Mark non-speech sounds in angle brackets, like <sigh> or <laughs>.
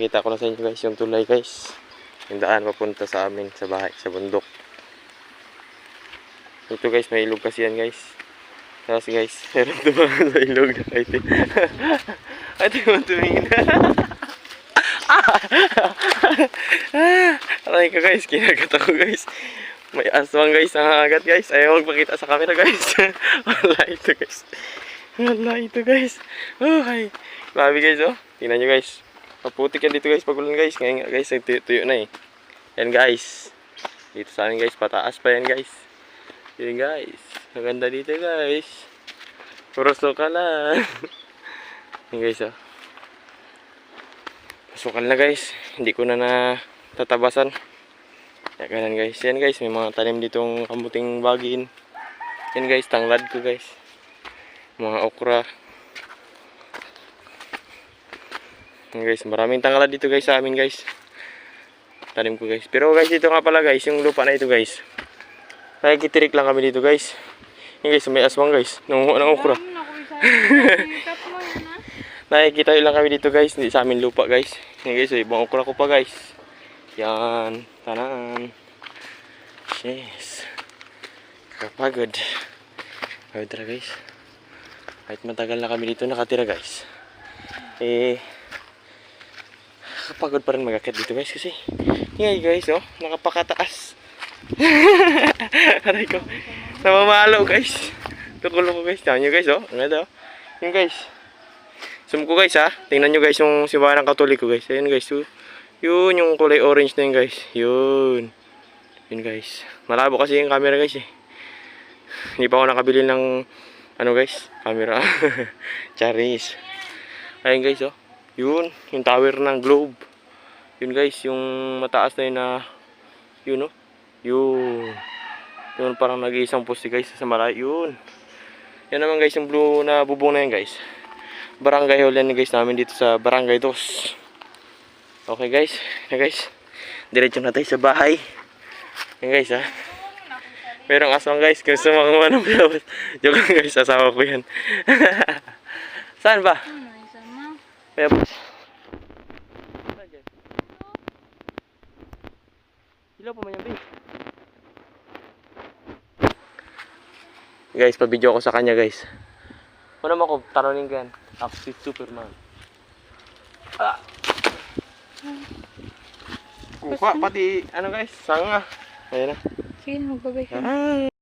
Papakita ko na sa inyo guys yung tulay guys. Yung daan papunta sa amin sa bahay, sa bundok. Ito guys, may ilog kasi yan guys. Tapos guys, <laughs> meron tumangan sa ilog na <laughs> kahit Ito yung tumingin. <laughs> Aray ko guys, kinagat ako guys. May aswang guys, ang agat guys. Ayaw magpakita sa camera guys. Wala ito guys. Wala ito guys. Oh, hi. Grabe guys oh. Tingnan nyo guys. Maputik yan dito guys pag ulan guys. Ngayon nga, guys, nagtuyo na eh. Yan guys. Dito sa amin guys, pataas pa yan guys. Yan guys. Maganda dito guys. Puro suka lang. <laughs> yan guys oh. Sukal na guys. Hindi ko na natatabasan. Kaya ganun guys. Yan guys. May mga tanim ditong kamuting bagin. Yan guys. Tanglad ko guys. Mga okra. Yan guys. Maraming tanglad dito guys sa amin guys. Tanim ko guys. Pero guys dito nga pala guys. Yung lupa na ito guys. Nakikitirik lang kami dito guys. Yan guys. May aswang guys. Nangunguha ng okra. <laughs> Nakikita lang kami dito guys, hindi sa amin lupa guys. Yan guys, ibang okra ko pa guys. Yan, tanan. Yes. Kapagod. Pagod tara guys. Kahit matagal na kami dito nakatira guys. Eh, kapagod pa rin magakit dito guys kasi. Yan guys, oh, nakapakataas. <laughs> Aray ko. Namamalo guys. Tukulo ko guys. Tingnan nyo guys, oh. Ano daw? Yung guys. Zoom ko guys ha. Tingnan nyo guys yung simbahan ng katoliko guys. Ayun guys. So, yun yung kulay orange na yun guys. Yun. Yun guys. Malabo kasi yung camera guys eh. Hindi pa ako nakabili ng ano guys. Camera. <laughs> Charis. Ayun guys oh. Yun. Yung tower ng globe. Yun guys. Yung mataas na yun na yun oh. Yun. Yun parang nag-iisang poste guys sa malayo. Yun. Yan naman guys yung blue na bubong na yan guys barangay hall yan guys namin dito sa barangay 2 okay guys na guys diretso na tayo sa bahay yan guys ha merong aswang guys gusto makuha ng bilabas <laughs> joke lang guys asawa ko yan <laughs> saan ba Mo? bilabas Ilaw pa man yan, babe. Guys, pa-video ko sa kanya, guys. Ano naman ko, taronin yan. Ako si Superman. Ah! Kuha, pati, ano guys, sanga. Ayan na. Sige, magbabay ka. Ah.